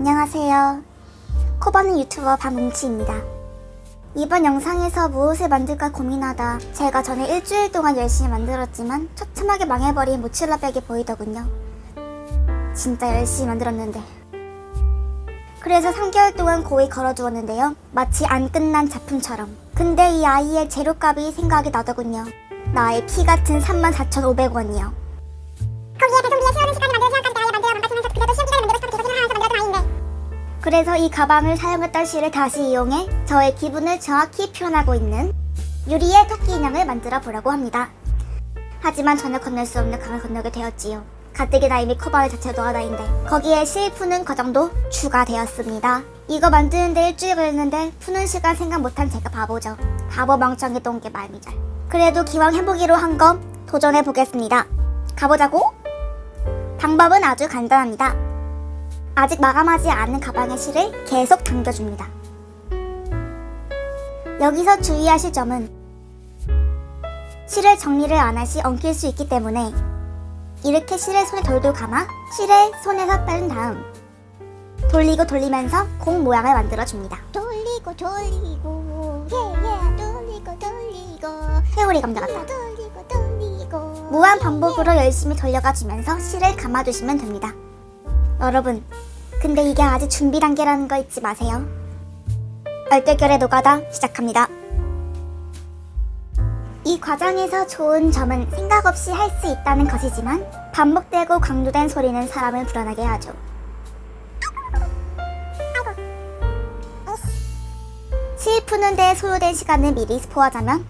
안녕하세요. 코바는 유튜버 박뭉치입니다. 이번 영상에서 무엇을 만들까 고민하다 제가 전에 일주일 동안 열심히 만들었지만 처참하게 망해버린 모칠라백이 보이더군요. 진짜 열심히 만들었는데. 그래서 3개월 동안 고이 걸어두었는데요. 마치 안 끝난 작품처럼. 근데 이 아이의 재료값이 생각이 나더군요. 나의 피 같은 34,500원이요. 그래서 이 가방을 사용했던 실을 다시 이용해 저의 기분을 정확히 표현하고 있는 유리의 토끼 인형을 만들어 보려고 합니다. 하지만 전혀 건널 수 없는 강을 건너게 되었지요. 가뜩이나 이미 커버를 자체 노하다인데 거기에 실 푸는 과정도 추가되었습니다. 이거 만드는데 일주일 걸렸는데 푸는 시간 생각 못한 제가 바보죠. 바보 멍청이 똥개 말미잘. 그래도 기왕 해보기로 한거 도전해 보겠습니다. 가보자고? 방법은 아주 간단합니다. 아직 마감하지 않은 가방의 실을 계속 당겨줍니다. 여기서 주의하실 점은 실을 정리를 안 할 시 엉킬 수 있기 때문에 이렇게 실을 손에 돌돌 감아 실을 손에서 빼는 다음 돌리고 돌리면서 공 모양을 만들어 줍니다. 돌리고 돌리고 예예 돌리고 돌리고 회오리 감자 같다. 돌리고 돌리고 무한 반복으로 열심히 돌려가 주면서 실을 감아 주시면 됩니다. 여러분, 근데 이게 아직 준비 단계라는 거 잊지 마세요. 얼떨결에 노가다 시작합니다. 이 과정에서 좋은 점은 생각 없이 할 수 있다는 것이지만 반복되고 강조된 소리는 사람을 불안하게 하죠. 실 푸는 데 소요된 시간을 미리 스포하자면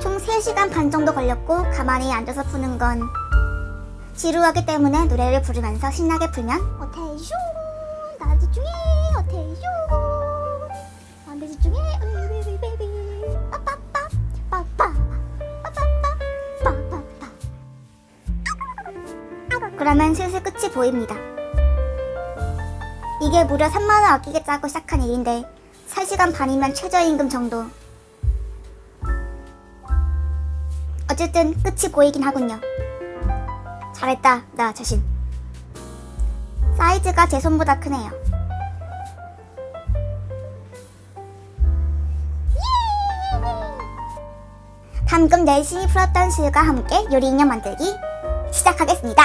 총 3시간 반 정도 걸렸고 가만히 앉아서 푸는 건 지루하기 때문에 노래를 부르면서 신나게 풀면 어테이쇼 나 집중해 어테이쇼 집중해. 베이비 베이비. 빠빠빠. 빠빠. 빠빠빠. 빠빠빠. 그러면 슬슬 끝이 보입니다. 이게 무려 3만원 아끼게 짜고 시작한 일인데 3시간 반이면 최저임금 정도. 어쨌든 끝이 보이긴 하군요. 잘했다 나 자신 사이즈가 제 손보다 크네요. 방금 열심히 풀었던 실과 함께 요리 인형 만들기 시작하겠습니다.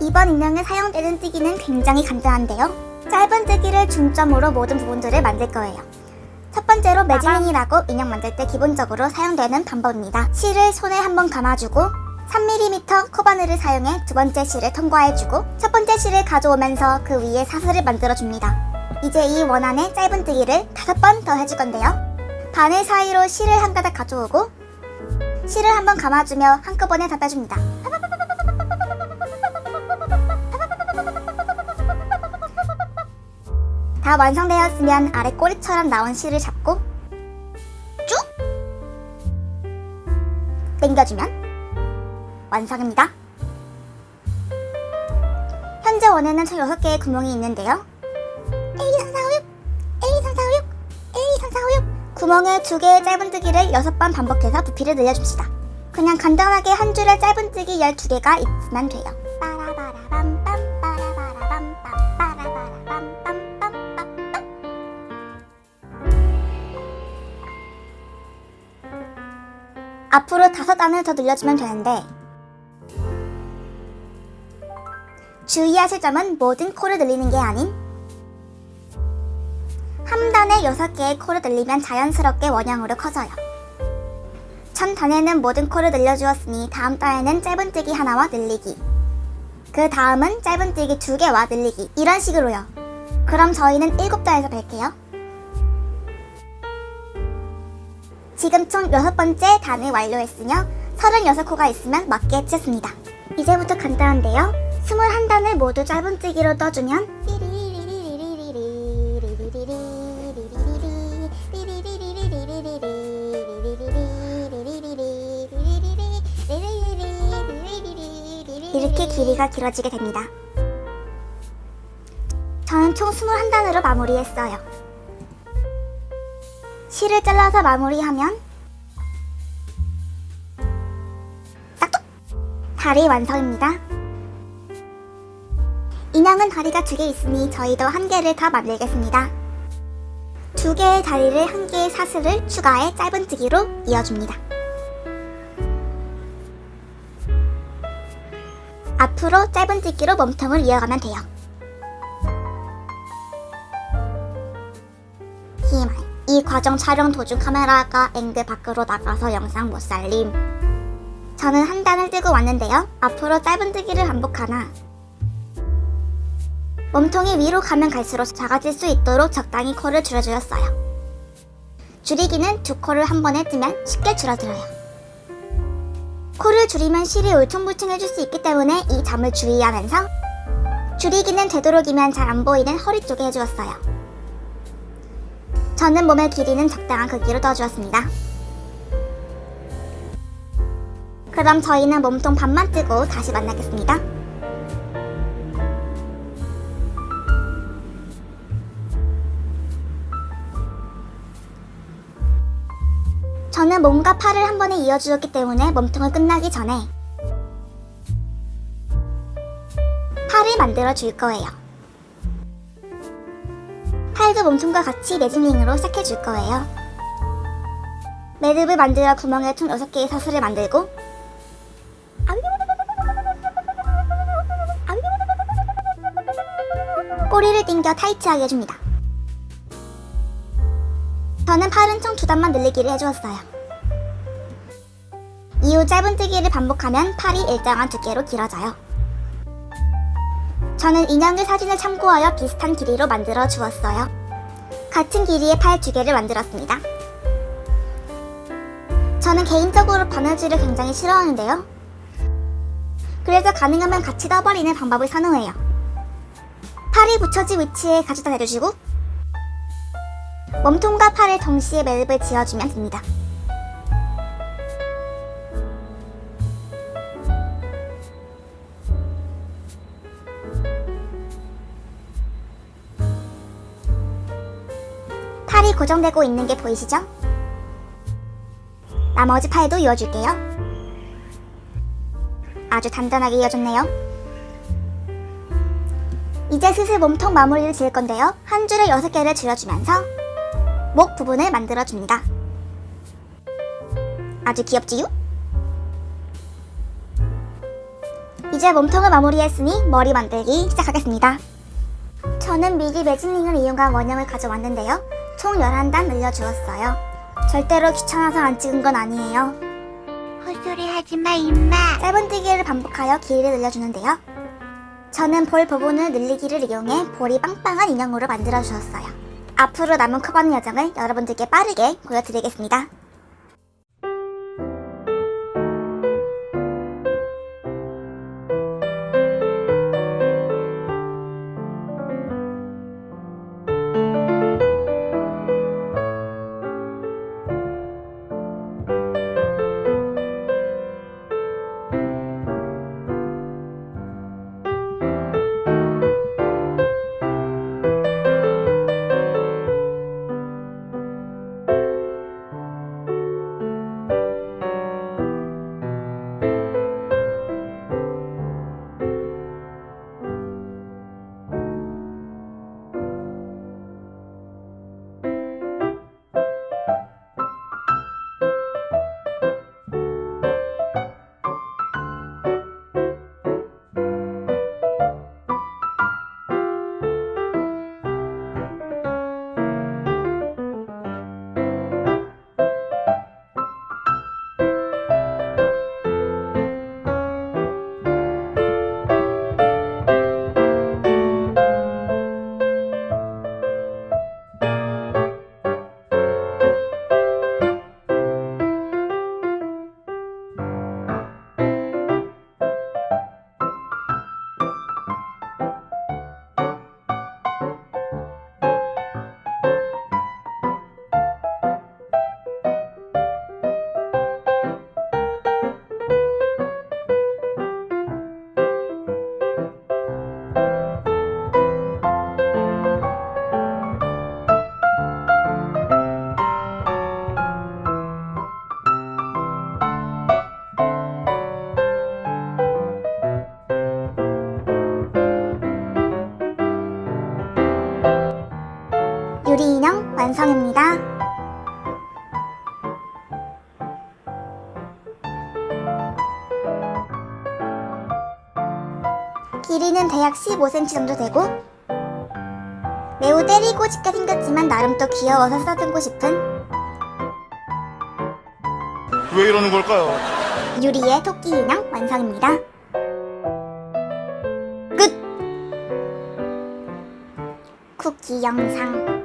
이번 인형에 사용되는 뜨기는 굉장히 간단한데요. 짧은 뜨기를 중점으로 모든 부분들을 만들 거예요. 첫 번째로 매직링이라고 인형 만들 때 기본적으로 사용되는 방법입니다. 실을 손에 한번 감아주고 3mm 코바늘을 사용해 두 번째 실을 통과해주고 첫 번째 실을 가져오면서 그 위에 사슬을 만들어줍니다. 이제 이 원안에 짧은 뜨기를 다섯 번 더 해줄 건데요. 바늘 사이로 실을 한 가닥 가져오고 실을 한번 감아주며 한꺼번에 다 빼줍니다. 다 완성되었으면 아래 꼬리처럼 나온 실을 잡고 쭉 당겨주면 완성입니다. 현재 원에는 총 6개의 구멍이 있는데요. 1, 2, 3, 4, 5, 6 1, 2, 3, 4, 5, 6 1, 2, 3, 4, 5, 6 구멍에 두 개의 짧은 뜨기를 6번 반복해서 부피를 늘려줍시다. 그냥 간단하게 한 줄에 짧은 뜨기 12개가 있으면 돼요. 앞으로 다섯 단을 더 늘려주면 되는데 주의하실 점은 모든 코를 늘리는 게 아닌 한 단에 여섯 개의 코를 늘리면 자연스럽게 원형으로 커져요. 첫 단에는 모든 코를 늘려주었으니 다음 단에는 짧은뜨기 하나와 늘리기 그 다음은 짧은뜨기 두 개와 늘리기 이런 식으로요. 그럼 저희는 일곱 단에서 뵐게요. 지금 총 여섯 번째 단을 완료했으며 36코가 있으면 맞게 찢었습니다. 이제부터 간단한데요. 21단을 모두 짧은뜨기로 떠주면 이렇게 길이가 길어지게 됩니다. 저는 총 21단으로 마무리했어요. 실을 잘라서 마무리하면 다리 완성입니다. 인형은 다리가 두 개 있으니 저희도 한 개를 더 만들겠습니다. 두 개의 다리를 한 개의 사슬을 추가해 짧은뜨기로 이어줍니다. 앞으로 짧은뜨기로 몸통을 이어가면 돼요. 희망. 이 과정 촬영 도중 카메라가 앵글 밖으로 나가서 영상 못 살림. 저는 한 단을 뜨고 왔는데요. 앞으로 짧은뜨기를 반복하나 몸통이 위로 가면 갈수록 작아질 수 있도록 적당히 코를 줄여주었어요. 줄이기는 두 코를 한 번에 뜨면 쉽게 줄어들어요. 코를 줄이면 실이 울퉁불퉁해질 수 있기 때문에 이 점을 주의하면서 줄이기는 되도록이면 잘 안 보이는 허리 쪽에 해주었어요. 저는 몸의 길이는 적당한 크기로 떠주었습니다. 그럼 저희는 몸통 반만 뜨고 다시 만나겠습니다. 저는 몸과 팔을 한 번에 이어주었기 때문에 몸통을 끝나기 전에 팔을 만들어 줄 거예요. 팔도 몸통과 같이 매직링으로 시작해 줄 거예요. 매듭을 만들어 구멍에 총 6개의 사슬을 만들고 꼬리를 당겨 타이트하게 해줍니다. 저는 팔은 총두 단만 늘리기를 해주었어요. 이후 짧은뜨기를 반복하면 팔이 일정한 두께로 길어져요. 저는 인형의 사진을 참고하여 비슷한 길이로 만들어 주었어요. 같은 길이의 팔 두 개를 만들었습니다. 저는 개인적으로 바느질을 굉장히 싫어하는데요. 그래서 가능하면 같이 떠버리는 방법을 선호해요. 팔이 붙여진 위치에 가져다 대주시고 몸통과 팔을 동시에 매듭을 지어주면 됩니다. 팔이 고정되고 있는 게 보이시죠? 나머지 팔도 이어줄게요. 아주 단단하게 이어졌네요. 이제 슬슬 몸통 마무리를 지을 건데요. 한 줄에 6개를 줄여주면서 목 부분을 만들어줍니다. 아주 귀엽지요? 이제 몸통을 마무리했으니 머리 만들기 시작하겠습니다. 저는 미리 매직링을 이용한 원형을 가져왔는데요. 총 11단 늘려주었어요. 절대로 귀찮아서 안 찍은 건 아니에요. 헛소리 하지마 임마 짧은뜨기를 반복하여 길이를 늘려주는데요. 저는 볼 부분을 늘리기를 이용해 볼이 빵빵한 인형으로 만들어 주었어요. 앞으로 남은 커버는 여정을 여러분들께 빠르게 보여드리겠습니다. 완성입니다. 길이는 대략 15cm 정도 되고 매우 때리고 짙게 생겼지만 나름 또 귀여워서 쓰다듬고 싶은 왜 이러는 걸까요? 유리의 토끼 인형 완성입니다. 끝! 쿠키 영상